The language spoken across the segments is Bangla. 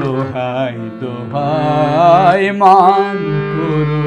দোহাই দোহাই মান করো।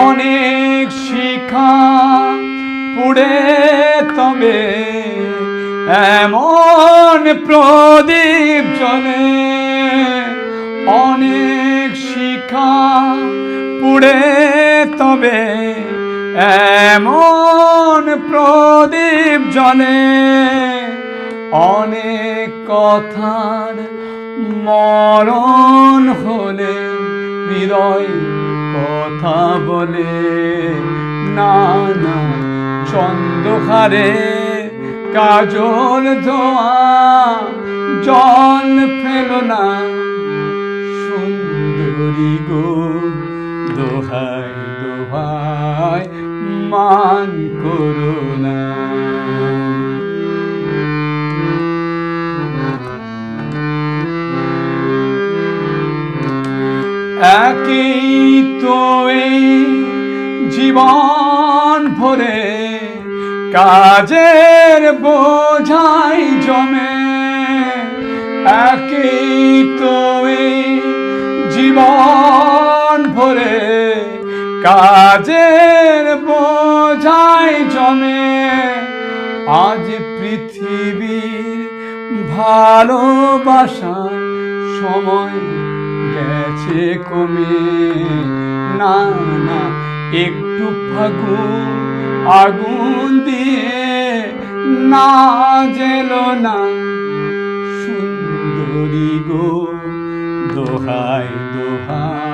অনেক শিখা পুড়ে তবে এমন প্রদীপ জলে অনেক শিখা পুড়ে তবে এমন প্রদীপ জলে অনেক কথার মরণ হলে, হৃদয় কথা বলে না না চন্দ্রহারে কাজল ধোয়া, জল ফেলো না। সুন্দরী গো, দোহাই দোহাই মান করো না। একই তো এই জীবন ভরে কাজের বোঝাই জমে। একই তো এই জীবন ভরে কাজের বোঝাই জমে। আজ পৃথিবীর ভালোবাসার সময় গেছে কমে। না না, একটু ফাগুন আগুন দিয়ে না জেলো না। সুন্দরী গো, দোহাই দোহাই।